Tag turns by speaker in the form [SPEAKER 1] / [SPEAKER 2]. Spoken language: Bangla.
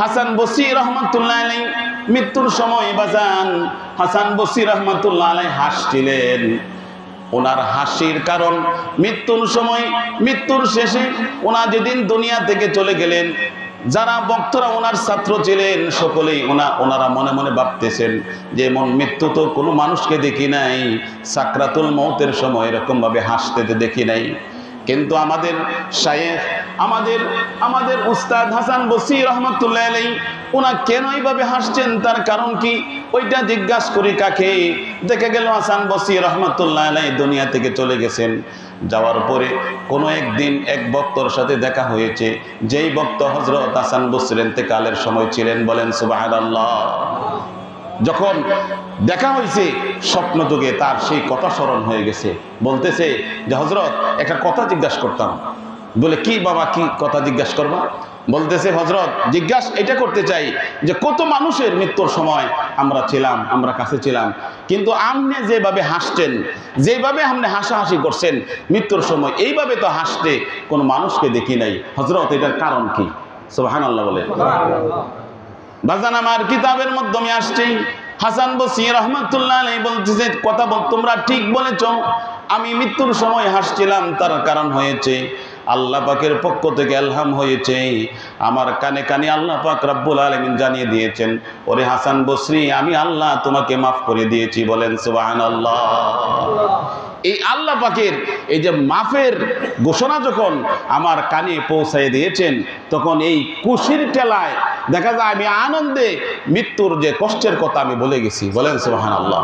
[SPEAKER 1] হাসান বসি রহমতুল্লাহ আলাই মৃত্যুর সময় বাজান হাসান বসি রহমতুল্লাহ আলাই হাসছিলেন। ওনার হাসির কারণ, মৃত্যুর সময়, মৃত্যুর শেষে ওনা যেদিন দুনিয়া থেকে চলে গেলেন, যারা বক্তরা ওনার ছাত্র ছিলেন, সকলেই ওনা, ওনারা মনে মনে ভাবতেছেন যে এমন মৃত্যু তো কোনো মানুষকে দেখি নাই, সাকরাতুল মৌতের সময় এরকমভাবে হাসতে দেখি নাই। কিন্তু আমাদের শায়েখ, আমাদের আমাদের উস্তাদ হাসান বসি রহমতুল্লাহ আলাই ওনা কেন এইভাবে হাসছেন? তার কারণ কি? ওইটা জিজ্ঞাসা করি কাকে? দেখে গেল হাসান বসি রহমতুল্লাহ আলাই দুনিয়া থেকে চলে গেছেন। যাওয়ার পরে কোনো একদিন এক বক্তর সাথে দেখা হয়েছে। যেই বক্ত হজরত হাসান বসির কালের সময় ছিলেন বলেন সুবাহ যখন দেখা হয়েছে স্বপ্ন যুগে তার সেই কথা স্মরণ হয়ে গেছে, বলতেছে যে হজরত একটা কথা জিজ্ঞাসা করতাম। বলে, কি বাবা, কি কথা জিজ্ঞাসা করবা? বলতেছে হজরত জিজ্ঞাসা, এটা করতে চাই যে, কত মানুষের মৃত্যুর সময় আমরা ছিলাম, আমরা কাছে ছিলাম। কিন্তু আপনি যেভাবে হাসছেন, যেভাবে আপনি হাসাহাসি করছেন, মৃত্যুর সময় এইভাবে তো হাসতে কোনো মানুষকে দেখি নাই। হজরত এটার কারণ কি? সোহান আল্লাহ বলে বাজান আমার কিতাবের মাধ্যমে আসছে। হাসান বসি রহমতুল্লাহ আলাই বলতেছে, কথা বল, তোমরা ঠিক বলেছ, আমি মৃত্যুর সময় হাসছিলাম, তার কারণ হয়েছে, আল্লাহ পাকের পক্ষ থেকে আলহাম হয়েছে, আমার কানে কানে আল্লাহ পাক রাব্বুল আলমিন জানিয়ে দিয়েছেন, ওরে হাসান বসরি, আমি আল্লাহ তোমাকে মাফ করে দিয়েছি, বলেন সুবাহান আল্লাহ এই আল্লাহ পাকের এই যে মাফের ঘোষণা যখন আমার কানে পৌঁছায় দিয়েছেন, তখন এই কুশির টেলায় দেখা যায় আমি আনন্দে মৃত্যুর যে কষ্টের কথা আমি বলে গেছি। বলেন সোহান আল্লাহ